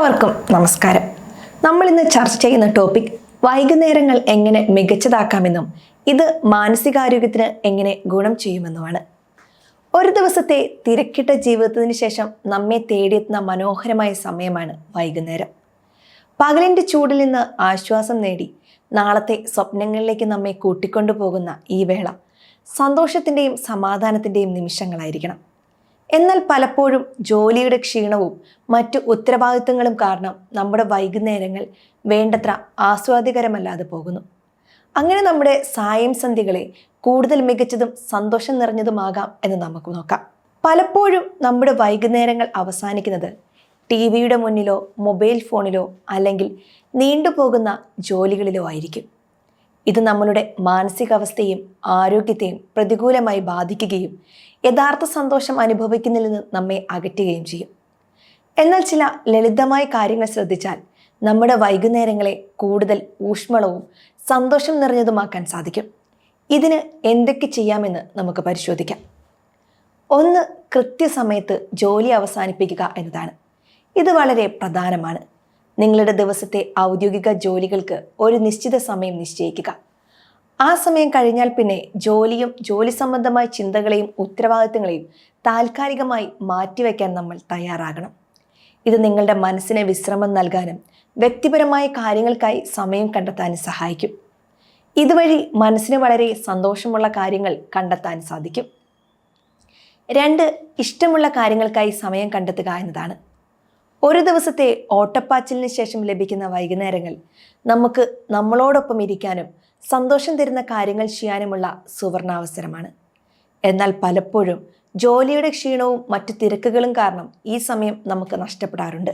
എല്ലാവർക്കും നമസ്കാരം. നമ്മൾ ഇന്ന് ചർച്ച ചെയ്യുന്ന ടോപ്പിക് വൈകുന്നേരങ്ങൾ എങ്ങനെ മികച്ചതാക്കാമെന്നും ഇത് മാനസികാരോഗ്യത്തിന് എങ്ങനെ ഗുണം ചെയ്യുമെന്നുമാണ്. ഒരു ദിവസത്തെ തിരക്കിട്ട ജീവിതത്തിന് ശേഷം നമ്മെ തേടിയെത്തുന്ന മനോഹരമായ സമയമാണ് വൈകുന്നേരം. പകലിന്റെ ചൂടിൽ നിന്ന് ആശ്വാസം നേടി നാളത്തെ സ്വപ്നങ്ങളിലേക്ക് നമ്മെ കൂട്ടിക്കൊണ്ടു പോകുന്ന ഈ വേള സന്തോഷത്തിന്റെയും സമാധാനത്തിന്റെയും നിമിഷങ്ങളായിരിക്കണം. എന്നാൽ പലപ്പോഴും ജോലിയുടെ ക്ഷീണവും മറ്റ് ഉത്തരവാദിത്തങ്ങളും കാരണം നമ്മുടെ വൈകുന്നേരങ്ങൾ വേണ്ടത്ര ആസ്വാദ്യകരമല്ലാതെ പോകുന്നു. അങ്ങനെ നമ്മുടെ സായം സന്ധ്യകളെ കൂടുതൽ മികച്ചതും സന്തോഷം നിറഞ്ഞതുമാകാം എന്ന് നമുക്ക് നോക്കാം. പലപ്പോഴും നമ്മുടെ വൈകുന്നേരങ്ങൾ അവസാനിക്കുന്നത് ടി വിയുടെ മുന്നിലോ മൊബൈൽ ഫോണിലോ അല്ലെങ്കിൽ നീണ്ടുപോകുന്ന ജോലികളിലോ ആയിരിക്കും. ഇത് നമ്മളുടെ മാനസികാവസ്ഥയും ആരോഗ്യത്തെയും പ്രതികൂലമായി ബാധിക്കുകയും യഥാർത്ഥ സന്തോഷം അനുഭവിക്കുന്നതിൽ നിന്ന് നമ്മെ അകറ്റുകയും ചെയ്യും. എന്നാൽ ചില ലളിതമായ കാര്യങ്ങൾ ശ്രദ്ധിച്ചാൽ നമ്മുടെ വൈകുന്നേരങ്ങളെ കൂടുതൽ ഊഷ്മളവും സന്തോഷം നിറഞ്ഞതുമാക്കാൻ സാധിക്കും. ഇതിന് എന്തൊക്കെ ചെയ്യാമെന്ന് നമുക്ക് പരിശോധിക്കാം. ഒന്ന് കൃത്യസമയത്ത് ജോലി അവസാനിപ്പിക്കുക എന്നതാണ്. ഇത് വളരെ പ്രധാനമാണ്. നിങ്ങളുടെ ദിവസത്തെ ഔദ്യോഗിക ജോലികൾക്ക് ഒരു നിശ്ചിത സമയം നിശ്ചയിക്കുക. ആ സമയം കഴിഞ്ഞാൽ പിന്നെ ജോലിയും ജോലി സംബന്ധമായ ചിന്തകളെയും ഉത്തരവാദിത്തങ്ങളെയും താൽക്കാലികമായി മാറ്റിവെക്കാൻ നമ്മൾ തയ്യാറാകണം. ഇത് നിങ്ങളുടെ മനസ്സിന് വിശ്രമം നൽകാനും വ്യക്തിപരമായ കാര്യങ്ങൾക്കായി സമയം കണ്ടെത്താനും സഹായിക്കും. ഇതുവഴി മനസ്സിന് വളരെ സന്തോഷമുള്ള കാര്യങ്ങൾ കണ്ടെത്താൻ സാധിക്കും. രണ്ട് ഇഷ്ടമുള്ള കാര്യങ്ങൾക്കായി സമയം കണ്ടെത്തുക എന്നതാണ്. ഒരു ദിവസത്തെ ഓട്ടപ്പാച്ചിലിന് ശേഷം ലഭിക്കുന്ന വൈകുന്നേരങ്ങൾ നമുക്ക് നമ്മളോടൊപ്പം ഇരിക്കാനും സന്തോഷം തരുന്ന കാര്യങ്ങൾ ചെയ്യാനുമുള്ള സുവർണാവസരമാണ്. എന്നാൽ പലപ്പോഴും ജോലിയുടെ ക്ഷീണവും മറ്റു തിരക്കുകളും കാരണം ഈ സമയം നമുക്ക് നഷ്ടപ്പെടാറുണ്ട്.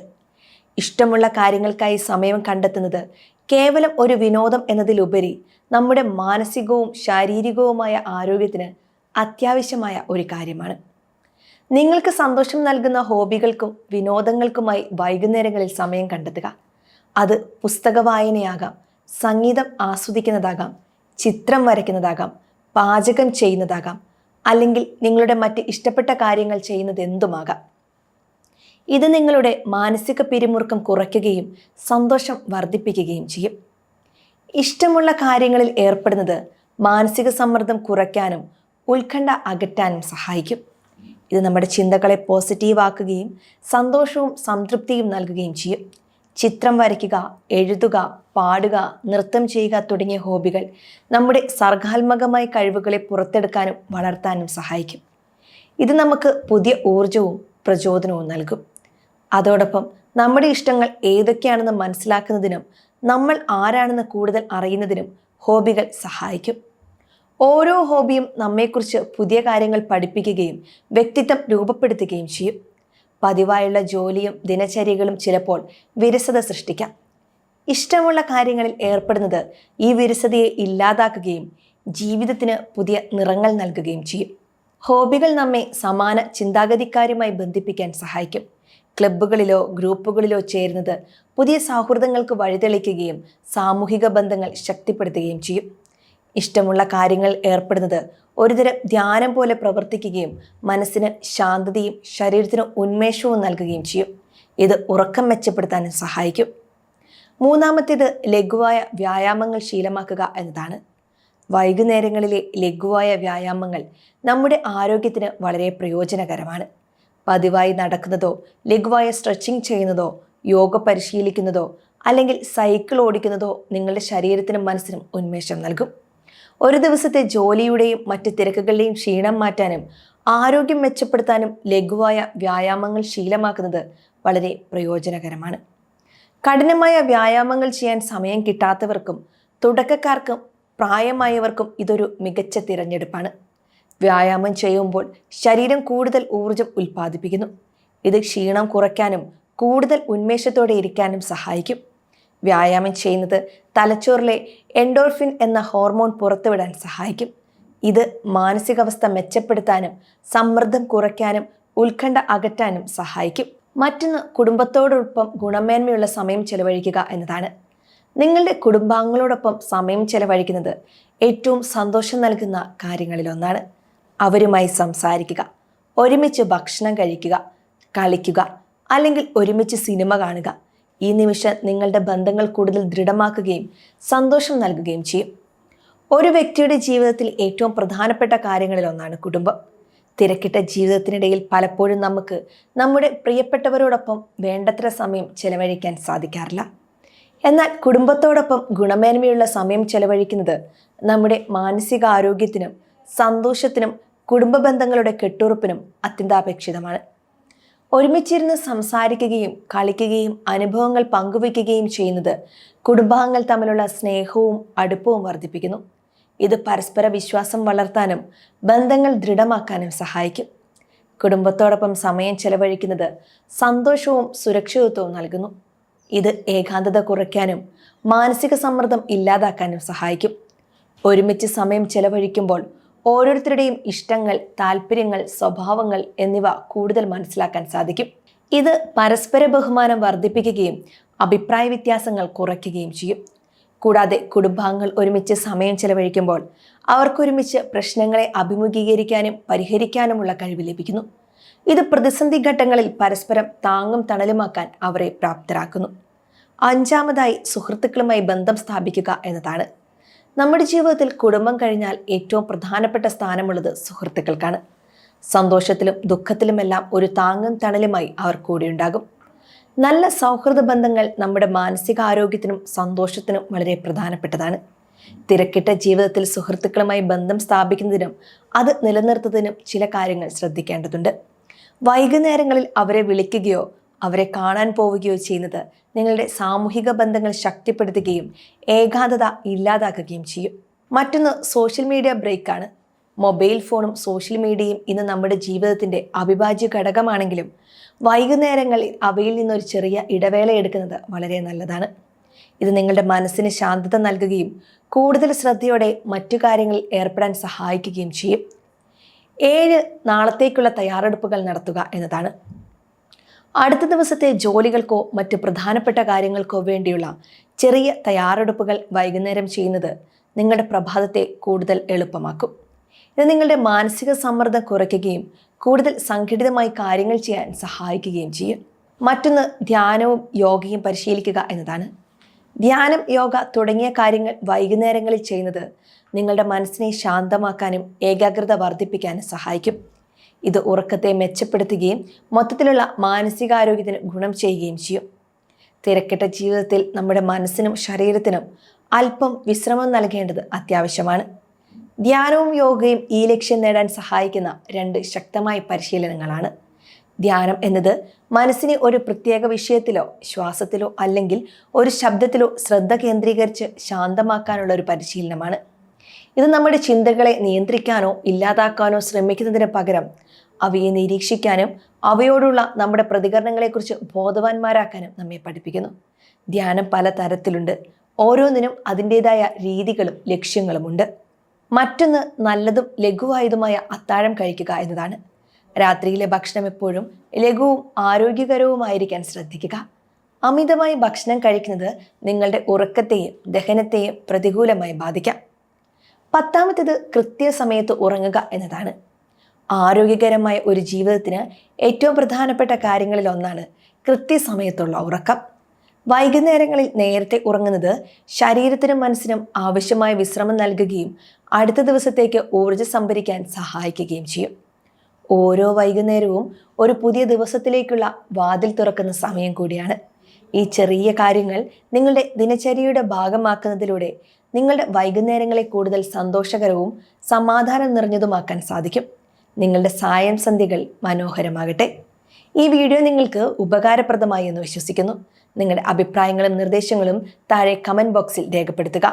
ഇഷ്ടമുള്ള കാര്യങ്ങൾക്കായി സമയം കണ്ടെത്തുന്നത് കേവലം ഒരു വിനോദം എന്നതിലുപരി നമ്മുടെ മാനസികവും ശാരീരികവുമായ ആരോഗ്യത്തിന് അത്യാവശ്യമായ ഒരു കാര്യമാണ്. നിങ്ങൾക്ക് സന്തോഷം നൽകുന്ന ഹോബികൾക്കും വിനോദങ്ങൾക്കുമായി വൈകുന്നേരങ്ങളിൽ സമയം കണ്ടെത്തുക. അത് പുസ്തക വായനയാകാം സംഗീതം ആസ്വദിക്കുന്നതാകാം ചിത്രം വരയ്ക്കുന്നതാകാം പാചകം ചെയ്യുന്നതാകാം അല്ലെങ്കിൽ നിങ്ങളുടെ മറ്റ് ഇഷ്ടപ്പെട്ട കാര്യങ്ങൾ ചെയ്യുന്നത് എന്തുമാകാം. ഇത് നിങ്ങളുടെ മാനസിക പിരിമുറുക്കം കുറയ്ക്കുകയും സന്തോഷം വർദ്ധിപ്പിക്കുകയും ചെയ്യും. ഇഷ്ടമുള്ള കാര്യങ്ങളിൽ ഏർപ്പെടുന്നത് മാനസിക സമ്മർദ്ദം കുറയ്ക്കാനും ഉത്കണ്ഠ അകറ്റാനും സഹായിക്കും. ഇത് നമ്മുടെ ചിന്തകളെ പോസിറ്റീവ് ആക്കുകയും സന്തോഷവും സംതൃപ്തിയും നൽകുകയും ചെയ്യും. ചിത്രം വരയ്ക്കുക എഴുതുക പാടുക നൃത്തം ചെയ്യുക തുടങ്ങിയ ഹോബികൾ നമ്മുടെ സർഗാത്മകമായ കഴിവുകളെ പുറത്തെടുക്കാനും വളർത്താനും സഹായിക്കും. ഇത് നമുക്ക് പുതിയ ഊർജവും പ്രചോദനവും നൽകും. അതോടൊപ്പം നമ്മുടെ ഇഷ്ടങ്ങൾ ഏതൊക്കെയാണെന്ന് മനസ്സിലാക്കുന്നതിനും നമ്മൾ ആരാണെന്ന് കൂടുതൽ അറിയുന്നതിനും ഹോബികൾ സഹായിക്കും. ഓരോ ഹോബിയും നമ്മെക്കുറിച്ച് പുതിയ കാര്യങ്ങൾ പഠിപ്പിക്കുകയും വ്യക്തിത്വം രൂപപ്പെടുത്തുകയും ചെയ്യും. പതിവായുള്ള ജോലിയും ദിനചര്യകളും ചിലപ്പോൾ വിരസത സൃഷ്ടിക്കാം. ഇഷ്ടമുള്ള കാര്യങ്ങളിൽ ഏർപ്പെടുന്നത് ഈ വിരസതയെ ഇല്ലാതാക്കുകയും ജീവിതത്തിന് പുതിയ നിറങ്ങൾ നൽകുകയും ചെയ്യും. ഹോബികൾ നമ്മെ സമാന ചിന്താഗതിക്കാരുമായി ബന്ധിപ്പിക്കാൻ സഹായിക്കും. ക്ലബ്ബുകളിലോ ഗ്രൂപ്പുകളിലോ ചേരുന്നത് പുതിയ സൗഹൃദങ്ങൾക്ക് വഴിതെളിക്കുകയും സാമൂഹിക ബന്ധങ്ങൾ ശക്തിപ്പെടുത്തുകയും ചെയ്യും. ഇഷ്ടമുള്ള കാര്യങ്ങൾ ഏർപ്പെടുന്നത്. ഒരുതരം ധ്യാനം പോലെ പ്രവർത്തിക്കുകയും മനസ്സിന് ശാന്തതയും ശരീരത്തിന് ഉന്മേഷവും നൽകുകയും ചെയ്യും. ഇത് ഉറക്കം മെച്ചപ്പെടുത്താനും സഹായിക്കും. മൂന്നാമത്തേത് ലഘുവായ വ്യായാമങ്ങൾ ശീലമാക്കുക എന്നതാണ്. വൈകുന്നേരങ്ങളിലെ ലഘുവായ വ്യായാമങ്ങൾ നമ്മുടെ ആരോഗ്യത്തിന് വളരെ പ്രയോജനകരമാണ്. പതിവായി നടക്കുന്നതോ ലഘുവായ സ്ട്രെച്ചിങ് ചെയ്യുന്നതോ യോഗ പരിശീലിക്കുന്നതോ അല്ലെങ്കിൽ സൈക്കിൾ ഓടിക്കുന്നതോ നിങ്ങളുടെ ശരീരത്തിനും മനസ്സിനും ഉന്മേഷം നൽകും. ഒരു ദിവസത്തെ ജോലിയുടെയും മറ്റ് തിരക്കുകളുടെയും ക്ഷീണം മാറ്റാനും ആരോഗ്യം മെച്ചപ്പെടുത്താനും ലഘുവായ വ്യായാമങ്ങൾ ശീലമാക്കുന്നത് വളരെ പ്രയോജനകരമാണ്. കഠിനമായ വ്യായാമങ്ങൾ ചെയ്യാൻ സമയം കിട്ടാത്തവർക്കും തുടക്കക്കാർക്കും പ്രായമായവർക്കും ഇതൊരു മികച്ച തിരഞ്ഞെടുപ്പാണ്. വ്യായാമം ചെയ്യുമ്പോൾ ശരീരം കൂടുതൽ ഊർജം ഉൽപ്പാദിപ്പിക്കുന്നു. ഇത് ക്ഷീണം കുറയ്ക്കാനും കൂടുതൽ ഉന്മേഷത്തോടെ ഇരിക്കാനും സഹായിക്കും. വ്യായാമം ചെയ്യുന്നത് തലച്ചോറിലെ എൻഡോർഫിൻ എന്ന ഹോർമോൺ പുറത്തുവിടാൻ സഹായിക്കും. ഇത് മാനസികാവസ്ഥ മെച്ചപ്പെടുത്താനും സമ്മർദ്ദം കുറയ്ക്കാനും ഉത്കണ്ഠ അകറ്റാനും സഹായിക്കും. മറ്റൊന്ന് കുടുംബത്തോടൊപ്പം ഗുണമേന്മയുള്ള സമയം ചെലവഴിക്കുക എന്നതാണ്. നിങ്ങളുടെ കുടുംബാംഗങ്ങളോടൊപ്പം സമയം ചെലവഴിക്കുന്നത് ഏറ്റവും സന്തോഷം നൽകുന്ന കാര്യങ്ങളിലൊന്നാണ്. അവരുമായി സംസാരിക്കുക ഒരുമിച്ച് ഭക്ഷണം കഴിക്കുക കളിക്കുക അല്ലെങ്കിൽ ഒരുമിച്ച് സിനിമ കാണുക. ഈ നിമിഷം നിങ്ങളുടെ ബന്ധങ്ങൾ കൂടുതൽ ദൃഢമാക്കുകയും സന്തോഷം നൽകുകയും ചെയ്യും. ഒരു വ്യക്തിയുടെ ജീവിതത്തിൽ ഏറ്റവും പ്രധാനപ്പെട്ട കാര്യങ്ങളിൽ ഒന്നാണ് കുടുംബം. തിരക്കിട്ട ജീവിതത്തിനിടയിൽ പലപ്പോഴും നമുക്ക് നമ്മുടെ പ്രിയപ്പെട്ടവരോടൊപ്പം വേണ്ടത്ര സമയം ചെലവഴിക്കാൻ സാധിക്കാറില്ല. എന്നാൽ കുടുംബത്തോടൊപ്പം ഗുണമേന്മയുള്ള സമയം ചെലവഴിക്കുന്നത് നമ്മുടെ മാനസികാരോഗ്യത്തിനും സന്തോഷത്തിനും കുടുംബ ബന്ധങ്ങളുടെ കെട്ടുറപ്പിനും അത്യന്താപേക്ഷിതമാണ്. ഒരുമിച്ചിരുന്ന് സംസാരിക്കുകയും കളിക്കുകയും അനുഭവങ്ങൾ പങ്കുവയ്ക്കുകയും ചെയ്യുന്നത് കുടുംബാംഗങ്ങൾ തമ്മിലുള്ള സ്നേഹവും അടുപ്പവും വർദ്ധിപ്പിക്കുന്നു. ഇത് പരസ്പര വിശ്വാസം വളർത്താനും ബന്ധങ്ങൾ ദൃഢമാക്കാനും സഹായിക്കും. കുടുംബത്തോടൊപ്പം സമയം ചെലവഴിക്കുന്നത് സന്തോഷവും സുരക്ഷിതത്വവും നൽകുന്നു. ഇത് ഏകാന്തത കുറയ്ക്കാനും മാനസിക സമ്മർദ്ദം ഇല്ലാതാക്കാനും സഹായിക്കും. ഒരുമിച്ച് സമയം ചെലവഴിക്കുമ്പോൾ ഓരോരുത്തരുടെയും ഇഷ്ടങ്ങൾ താല്പര്യങ്ങൾ സ്വഭാവങ്ങൾ എന്നിവ കൂടുതൽ മനസ്സിലാക്കാൻ സാധിക്കും. ഇത് പരസ്പര ബഹുമാനം വർദ്ധിപ്പിക്കുകയും അഭിപ്രായ വ്യത്യാസങ്ങൾ കുറയ്ക്കുകയും ചെയ്യും. കൂടാതെ കുടുംബാംഗങ്ങൾ ഒരുമിച്ച് സമയം ചെലവഴിക്കുമ്പോൾ അവർക്കൊരുമിച്ച് പ്രശ്നങ്ങളെ അഭിമുഖീകരിക്കാനും പരിഹരിക്കാനുമുള്ള കഴിവ് ലഭിക്കുന്നു. ഇത് പ്രതിസന്ധി ഘട്ടങ്ങളിൽ പരസ്പരം താങ്ങും തണലുമാക്കാൻ അവരെ പ്രാപ്തരാക്കുന്നു. അഞ്ചാമതായി സുഹൃത്തുക്കളുമായി ബന്ധം സ്ഥാപിക്കുക എന്നതാണ്. നമ്മുടെ ജീവിതത്തിൽ കുടുംബം കഴിഞ്ഞാൽ ഏറ്റവും പ്രധാനപ്പെട്ട സ്ഥാനമുള്ളത് സുഹൃത്തുക്കൾക്കാണ്. സന്തോഷത്തിലും ദുഃഖത്തിലുമെല്ലാം ഒരു താങ്ങും തണലുമായി അവർ കൂടെയുണ്ടാകും. നല്ല സൗഹൃദ ബന്ധങ്ങൾ നമ്മുടെ മാനസികാരോഗ്യത്തിനും സന്തോഷത്തിനും വളരെ പ്രധാനപ്പെട്ടതാണ്. തിരക്കിട്ട ജീവിതത്തിൽ സുഹൃത്തുക്കളുമായി ബന്ധം സ്ഥാപിക്കുന്നതിനും അത് നിലനിർത്തുന്നതിനും ചില കാര്യങ്ങൾ ശ്രദ്ധിക്കേണ്ടതുണ്ട്. വൈകുന്നേരങ്ങളിൽ അവരെ വിളിക്കുകയോ അവരെ കാണാൻ പോവുകയോ ചെയ്യുന്നത് നിങ്ങളുടെ സാമൂഹിക ബന്ധങ്ങൾ ശക്തിപ്പെടുത്തുകയും ഏകാന്തത ഇല്ലാതാക്കുകയും ചെയ്യും. മറ്റൊന്ന് സോഷ്യൽ മീഡിയ ബ്രേക്കാണ് മൊബൈൽ ഫോണും സോഷ്യൽ മീഡിയയും ഇന്ന് നമ്മുടെ ജീവിതത്തിന്റെ അവിഭാജ്യ ഘടകമാണെങ്കിലും വൈകുന്നേരങ്ങളിൽ അവയിൽ നിന്നൊരു ചെറിയ ഇടവേള എടുക്കുന്നത് വളരെ നല്ലതാണ്. ഇത് നിങ്ങളുടെ മനസ്സിന് ശാന്തത നൽകുകയും കൂടുതൽ ശ്രദ്ധയോടെ മറ്റു കാര്യങ്ങളിൽ ഏർപ്പെടാൻ സഹായിക്കുകയും ചെയ്യും. ഏഴ് നാളത്തേക്കുള്ള തയ്യാറെടുപ്പുകൾ നടത്തുക എന്നതാണ്. അടുത്ത ദിവസത്തെ ജോലികൾക്കോ മറ്റ് പ്രധാനപ്പെട്ട കാര്യങ്ങൾക്കോ വേണ്ടിയുള്ള ചെറിയ തയ്യാറെടുപ്പുകൾ വൈകുന്നേരം ചെയ്യുന്നത് നിങ്ങളുടെ പ്രഭാതത്തെ കൂടുതൽ എളുപ്പമാക്കും. ഇത് നിങ്ങളുടെ മാനസിക സമ്മർദ്ദം കുറയ്ക്കുകയും കൂടുതൽ സംഘടിതമായി കാര്യങ്ങൾ ചെയ്യാൻ സഹായിക്കുകയും ചെയ്യും. മറ്റൊന്ന് ധ്യാനവും യോഗയും പരിശീലിക്കുക എന്നതാണ്. ധ്യാനം യോഗ തുടങ്ങിയ കാര്യങ്ങൾ വൈകുന്നേരങ്ങളിൽ ചെയ്യുന്നത് നിങ്ങളുടെ മനസ്സിനെ ശാന്തമാക്കാനും ഏകാഗ്രത വർദ്ധിപ്പിക്കാനും സഹായിക്കും. ഇത് ഉറക്കത്തെ മെച്ചപ്പെടുത്തുകയും മൊത്തത്തിലുള്ള മാനസികാരോഗ്യത്തിന് ഗുണം ചെയ്യുകയും ചെയ്യും. തിരക്കിട്ട ജീവിതത്തിൽ നമ്മുടെ മനസ്സിനും ശരീരത്തിനും അല്പം വിശ്രമം നൽകേണ്ടത് അത്യാവശ്യമാണ്. ധ്യാനവും യോഗയും ഈ ലക്ഷ്യം നേടാൻ സഹായിക്കുന്ന രണ്ട് ശക്തമായ പരിശീലനങ്ങളാണ്. ധ്യാനം എന്നത് മനസ്സിനെ ഒരു പ്രത്യേക വിഷയത്തിലോ ശ്വാസത്തിലോ അല്ലെങ്കിൽ ഒരു ശബ്ദത്തിലോ ശ്രദ്ധ കേന്ദ്രീകരിച്ച് ശാന്തമാക്കാനുള്ള ഒരു പരിശീലനമാണ്. ഇത് നമ്മുടെ ചിന്തകളെ നിയന്ത്രിക്കാനോ ഇല്ലാതാക്കാനോ ശ്രമിക്കുന്നതിന് പകരം അവയെ നിരീക്ഷിക്കാനും അവയോടുള്ള നമ്മുടെ പ്രതികരണങ്ങളെക്കുറിച്ച് ബോധവാന്മാരാക്കാനും നമ്മെ പഠിപ്പിക്കുന്നു. ധ്യാനം പല തരത്തിലുണ്ട്. ഓരോന്നിനും അതിന്റെതായ രീതികളും ലക്ഷ്യങ്ങളുമുണ്ട്. മറ്റൊന്ന് നല്ലതും ലഘുവായതുമായ അത്താഴം കഴിക്കുക എന്നതാണ്. രാത്രിയിലെ ഭക്ഷണം എപ്പോഴും ലഘുവും ആരോഗ്യകരവുമായിരിക്കാൻ ശ്രദ്ധിക്കുക. അമിതമായി ഭക്ഷണം കഴിക്കുന്നത് നിങ്ങളുടെ ഉറക്കത്തെയും ദഹനത്തെയും പ്രതികൂലമായി ബാധിക്കാം. പത്താമത്തേത് കൃത്യസമയത്ത് ഉറങ്ങുക എന്നതാണ്. ആരോഗ്യകരമായ ഒരു ജീവിതത്തിന് ഏറ്റവും പ്രധാനപ്പെട്ട കാര്യങ്ങളിൽ ഒന്നാണ് കൃത്യസമയത്തുള്ള ഉറക്കം. വൈകുന്നേരങ്ങളിൽ നേരത്തെ ഉറങ്ങുന്നത് ശരീരത്തിനും മനസ്സിനും ആവശ്യമായ വിശ്രമം നൽകുകയും അടുത്ത ദിവസത്തേക്ക് ഊർജം സംഭരിക്കാൻ സഹായിക്കുകയും ചെയ്യും. ഓരോ വൈകുന്നേരവും ഒരു പുതിയ ദിവസത്തിലേക്കുള്ള വാതിൽ തുറക്കുന്ന സമയം കൂടിയാണ്. ഈ ചെറിയ കാര്യങ്ങൾ നിങ്ങളുടെ ദിനചര്യയുടെ ഭാഗമാക്കുന്നതിലൂടെ നിങ്ങളുടെ വൈകുന്നേരങ്ങളെ കൂടുതൽ സന്തോഷകരവും സമാധാനം നിറഞ്ഞതുമാക്കാൻ സാധിക്കും. നിങ്ങളുടെ സായം സന്ധ്യകൾ മനോഹരമാകട്ടെ. ഈ വീഡിയോ നിങ്ങൾക്ക് ഉപകാരപ്രദമായി എന്ന് വിശ്വസിക്കുന്നു. നിങ്ങളുടെ അഭിപ്രായങ്ങളും നിർദ്ദേശങ്ങളും താഴെ കമന്റ് ബോക്സിൽ രേഖപ്പെടുത്തുക.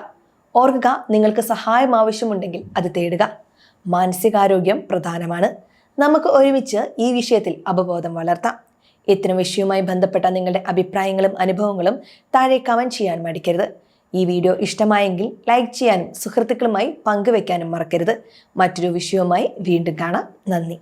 ഓർക്കുക നിങ്ങൾക്ക് സഹായം ആവശ്യമുണ്ടെങ്കിൽ അത് തേടുക. മാനസികാരോഗ്യം പ്രധാനമാണ്. നമുക്ക് ഒരുമിച്ച് ഈ വിഷയത്തിൽ അവബോധം വളർത്താം. ഇത്തരം വിഷയവുമായി ബന്ധപ്പെട്ട നിങ്ങളുടെ അഭിപ്രായങ്ങളും അനുഭവങ്ങളും താഴെ കമന്റ് ചെയ്യാൻ മടിക്കരുത്. ഈ വീഡിയോ ഇഷ്ടമായെങ്കിൽ ലൈക്ക് ചെയ്യാനും സുഹൃത്തുക്കളുമായി പങ്കുവെക്കാനും മറക്കരുത്. മറ്റൊരു വിഷയവുമായി വീണ്ടും കാണാം. നന്ദി.